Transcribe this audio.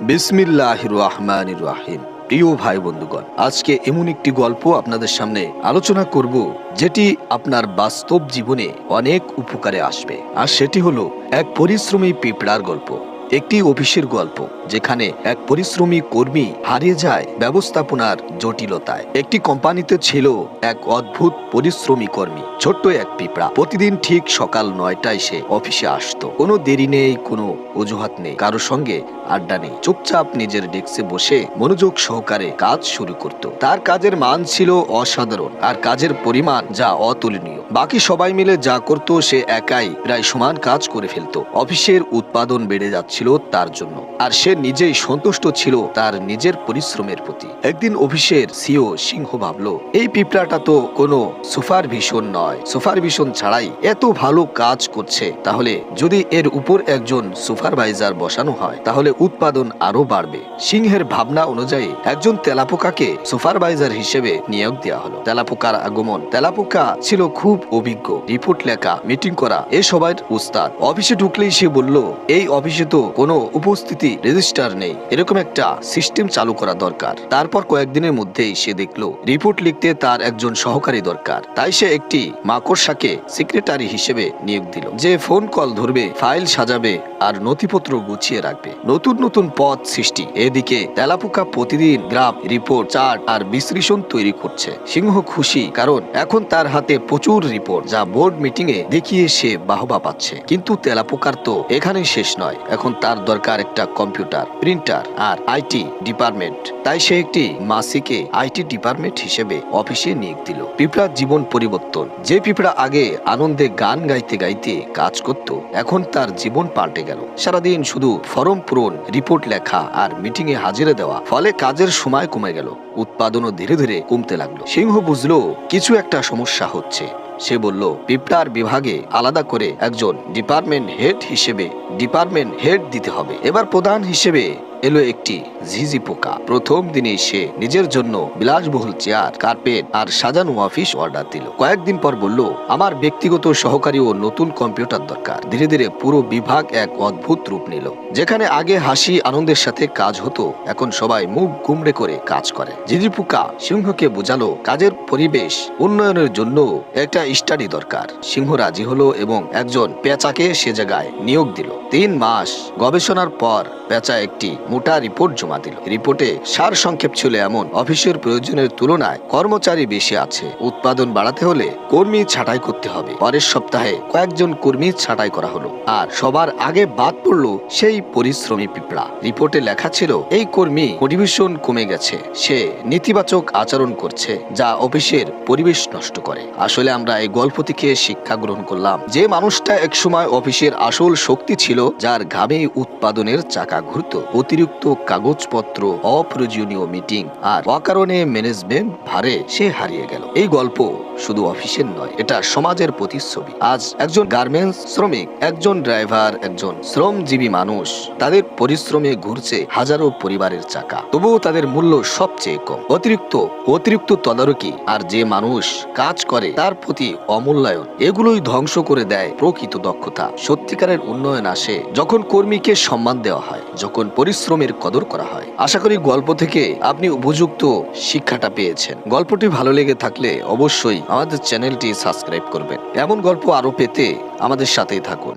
বিসমিল্লাহ রহমান রাহিম প্রিয় ভাই বন্ধুগণ, আজকে এমন একটি গল্প আপনাদের সামনে আলোচনা করব, যেটি আপনার বাস্তব জীবনে অনেক উপকারে আসবে। আর সেটি হলো এক পরিশ্রমী পিঁপড়ার গল্প। একটি অফিসের গল্প, যেখানে এক পরিশ্রমী কর্মী হারিয়ে যায় ব্যবস্থাপনার জটিলতায়। একটি কোম্পানিতে ছিল এক অদ্ভুত পরিশ্রমী কর্মী, ছোট্ট এক পিঁপড়া। প্রতিদিন ঠিক সকাল নয়টায় সে অফিসে আসতো। কোনো দেরি নেই, কোনো অজুহাত নেই কারও সঙ্গে আড্ডা নেই। চুপচাপ নিজের ডেস্কে বসে মনোযোগ সহকারে কাজ শুরু করত। তার কাজের মান ছিল অসাধারণ, আর কাজের পরিমাণ যা অতুলনীয়। বাকি সবাই মিলে যা করত, সে একাই প্রায় সমান কাজ করে ফেলত। অফিসের উৎপাদন বেড়ে যাচ্ছিল তার জন্য। আর সে নিজেই সন্তুষ্ট ছিল তার নিজের পরিশ্রমের প্রতি। একদিন অফিসের সিও, সিংহ ভাবলো, এই পিঁপড়াটা তো কোনো সুপারভিশন নয়। সুপারভিশন ছাড়াই এত ভালো কাজ করছে। তাহলে যদি এর উপর একজন সুপারভাইজার বসানো হয়, তাহলে উৎপাদন আরও বাড়বে। সিংহের ভাবনা অনুযায়ী একজন তেলাপোকাকে সুপারভাইজার হিসেবে নিয়োগ দেওয়া হলো। তেলাপোকার আগমন, তেলাপোকা ছিল খুব অভিজ্ঞ। রিপোর্ট লেখা, মিটিং করা, এ সবাই উস্তাদ। অফিসে ঢুকলেই সে বলল, এই অফিসে তো কোনো উপস্থিতি রেজিস্টার নেই। এরকম একটা সিস্টেম চালু করা দরকার। তারপর কয়েকদিনের মধ্যেই সে দেখল, রিপোর্ট লিখতে তার একজন সহকারী দরকার। তাই সে একটি মাকড়সাকে সেক্রেটারি হিসেবে নিয়োগ দিল, যে ফোন কল ধরবে ফাইল সাজাবে আর নথিপত্র গুছিয়ে রাখবে। নতুন নতুন পথ সৃষ্টি। এদিকে তেলাপোকা প্রতিদিন গ্রাফ, রিপোর্ট, চার্ট আর বিশ্লেষণ তৈরি করছে। সিংহ খুশি, কারণ এখন তার হাতে প্রচুর রিপোর্ট, যা বোর্ড মিটিং এ দেখিয়ে সে বাহবা পাচ্ছে। কিন্তু তেলাপোকার তো এখানেই শেষ নয়। এখন তার দরকার একটা কম্পিউটার, প্রিন্টার আর আইটি ডিপার্টমেন্ট। তাই সে একটি মাসিকে আইটি ডিপার্টমেন্ট হিসেবে অফিসে নিয়োগ দিল। পিঁপড়ার জীবন পরিবর্তন। যে পিঁপড়া আগে আনন্দে গান গাইতে গাইতে কাজ করত, এখন তার জীবন পাল্টে গেল। সারাদিন শুধু ফর্ম পূরণ, রিপোর্ট লেখা আর মিটিং এ হাজিরা দেওয়া, ফলে কাজের সময় কমে গেল। উৎপাদনও ধীরে ধীরে কমতে লাগল। সিংহ বুঝলো, কিছু একটা সমস্যা হচ্ছে। সে বলল পিপটার বিভাগে আলাদা করে একজন ডিপার্টমেন্ট হেড হিসেবে ডিপার্টমেন্ট হেড দিতে হবে। এবার প্রধান হিসেবে এলো একটি ঝিঝি পোকা। প্রথম দিনে সে নিজের জন্য বিলাসবহুল চেয়ার, কার্পেট আর সাজানো অফিস অর্ডার দিল। কয়েকদিন পর বলল, আমার ব্যক্তিগত সহকারী ও নতুন কম্পিউটার দরকার। ধীরে ধীরে পুরো বিভাগ এক অদ্ভুত রূপ নিল। যেখানে আগে হাসি, আনন্দের সাথে কাজ হতো, এখন সবাই মুখ গুমড়ে করে কাজ করে। ঝিঝি পোকা সিংহকে বোঝালো, কাজের পরিবেশ উন্নয়নের জন্য একটা স্টাডি দরকার। সিংহ রাজি হলো এবং একজন পেঁচাকে সে জায়গায় নিয়োগ দিল। তিন মাস গবেষণার পর পেঁচা একটি মোটা রিপোর্ট জমা দিল। রিপোর্টে সার সংক্ষেপ ছিল এমন। অফিসের প্রয়োজনের তুলনায় কর্মচারী বেশি আছে। উৎপাদন বাড়াতে হলে কর্মী ছাঁটাই করতে হবে। পরের সপ্তাহে কয়েকজন কর্মী ছাঁটাই করা হলো। আর সবার আগে বাদ পড়ল সেই পরিশ্রমী পিঁপড়া। রিপোর্টে লেখা ছিল, এই কর্মী মোটিভেশন কমে গেছে। সে নেতিবাচক আচরণ করছে, যা অফিসের পরিবেশ নষ্ট করে। আসলে আমরা এই গল্প থেকে শিক্ষা গ্রহণ করলাম, যে মানুষটা একসময় অফিসের আসল শক্তি ছিল, যার ঘামে উৎপাদনের চাকা ঘুরত। অতিরিক্ত কাগজপত্র, অপ্রয়োজনীয় মিটিং আর অকারণে ম্যানেজমেন্ট ভারে সে হারিয়ে গেল। এই গল্প শুধু অফিসের নয়, এটা সমাজের প্রতিচ্ছবি। আজ একজন গার্মেন্টস শ্রমিক, একজন ড্রাইভার একজন শ্রমজীবী মানুষ, তাদের পরিশ্রমে ঘুরছে হাজারো পরিবারের চাকা। তবুও তাদের মূল্য সবচেয়ে কম। অতিরিক্ত অতিরিক্ত তদারকি আর যে মানুষ কাজ করে তার প্রতি অমূল্যায়ন, এগুলোই ধ্বংস করে দেয় প্রকৃত দক্ষতা। সত্যিকারের উন্নয়ন আসে যখন কর্মীকে সম্মান দেওয়া হয়, যখন পরিশ্রমের কদর করা হয়। আশা করি গল্প থেকে আপনি উপযুক্ত শিক্ষাটা পেয়েছেন। গল্পটি ভালো লেগে থাকলে অবশ্যই আমাদের চ্যানেলটি সাবস্ক্রাইব করবেন। এমন গল্প আরও পেতে আমাদের সাথেই থাকুন।